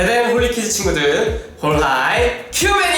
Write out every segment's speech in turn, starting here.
배다현 홀리키즈 친구들 홀하이 큐맨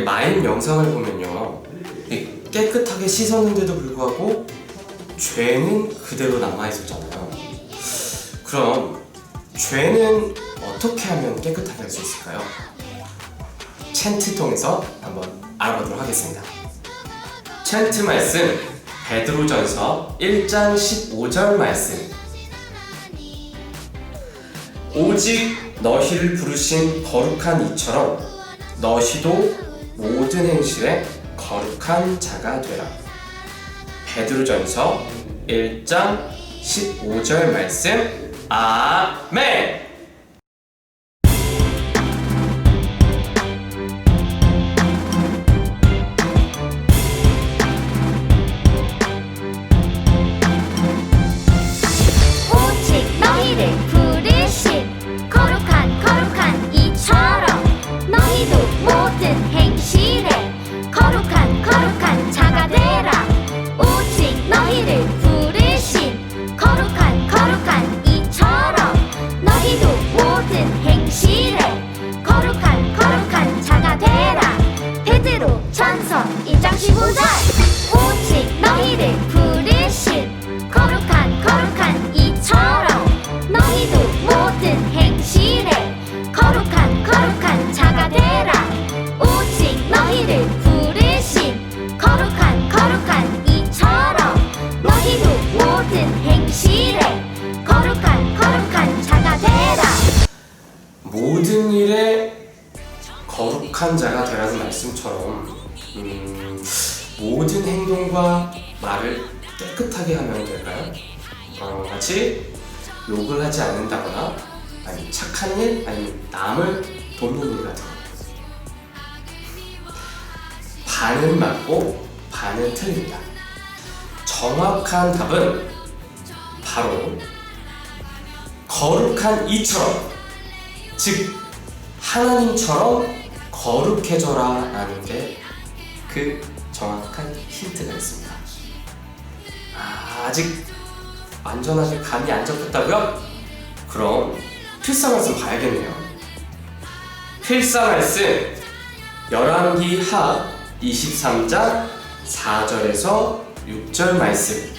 마임 영상을 보면요. 이 깨끗하게 씻었는데도 불구하고 죄는 그대로 남아 있었잖아요. 그럼 죄는 어떻게 하면 깨끗하게 할 수 있을까요? 챈트 통해서 한번 알아보도록 하겠습니다. 챈트 말씀 베드로전서 1장 15절 말씀. 오직 너희를 부르신 거룩한 이처럼 너희도 모든 행실에 거룩한 자가 되라. 베드로전서 1장 15절 말씀 아멘. 너 거룩한 자가 되라는 말씀처럼 음, 모든 행동과 말을 깨끗하게 하면 될까요? 어, 마치 욕을 하지 않는다거나 아니면 착한 일 아니면 남을 돕는 일 같은 거 반은 맞고 반은 틀립니다 정확한 답은 바로 거룩한 이처럼 즉 하나님처럼 거룩해져라 라는 게 그 정확한 힌트가 있습니다. 아, 아직 완전하게 감이 안 잡혔다고요? 그럼 필사 말씀 봐야겠네요. 필사 말씀 열왕기 하 23장 4절에서 6절 말씀.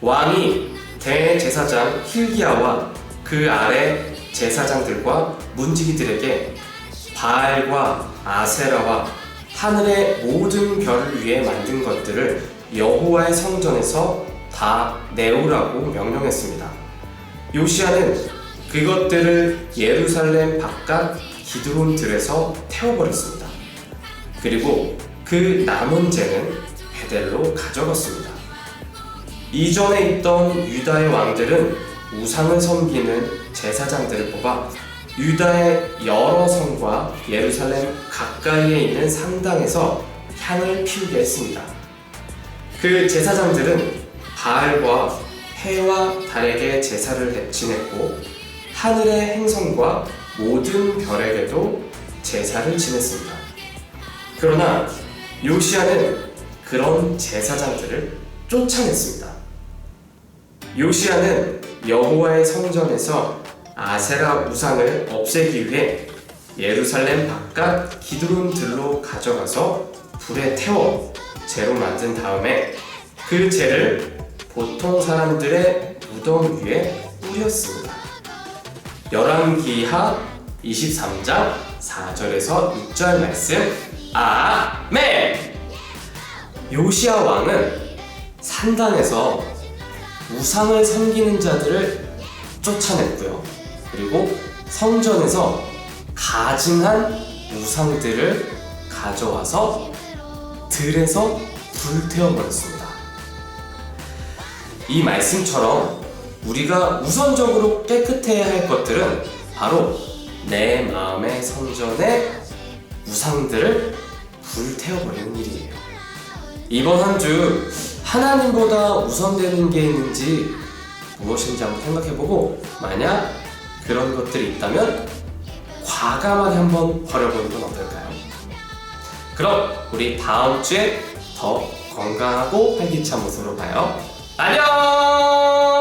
왕이 대제사장 힐기야와 그 아래 제사장들과 문지기들에게 바알과 아세라와 하늘의 모든 별을 위해 만든 것들을 여호와의 성전에서 다 내오라고 명령했습니다. 요시아는 그것들을 예루살렘 바깥 기드론 들에서 태워버렸습니다. 그리고 그 남은 재는 베델로 가져갔습니다. 이전에 있던 유다의 왕들은 우상을 섬기는 제사장들을 뽑아 유다의 여러 성과 예루살렘 가까이에 있는 상당에서 향을 피우게 했습니다. 그 제사장들은 바알과 해와 달에게 제사를 해- 지냈고 하늘의 행성과 모든 별에게도 제사를 지냈습니다. 그러나 요시아는 그런 제사장들을 쫓아냈습니다. 요시아는 여호와의 성전에서 아세라 우상을 없애기 위해 예루살렘 바깥 기드론 들로 가져가서 불에 태워 재로 만든 다음에 그 재를 보통 사람들의 무덤 위에 뿌렸습니다. 열왕기하 23장 4절에서 6절 말씀 아멘. 요시아 왕은 산당에서 우상을 섬기는 자들을 쫓아냈고요. 그리고 성전에서 가증한 우상들을 가져와서 들에서 불태워 버렸습니다. 이 말씀처럼 우리가 우선적으로 깨끗해야 할 것들은 바로 내 마음의 성전에 우상들을 불태워 버리는 일이에요. 이번 한 주 하나님보다 우선되는 게 있는지 무엇인지 한번 생각해보고 만약 그런 것들이 있다면 과감하게 한번 버려보는 건 어떨까요? 그럼 우리 다음 주에 더 건강하고 활기찬 모습으로 봐요. 안녕!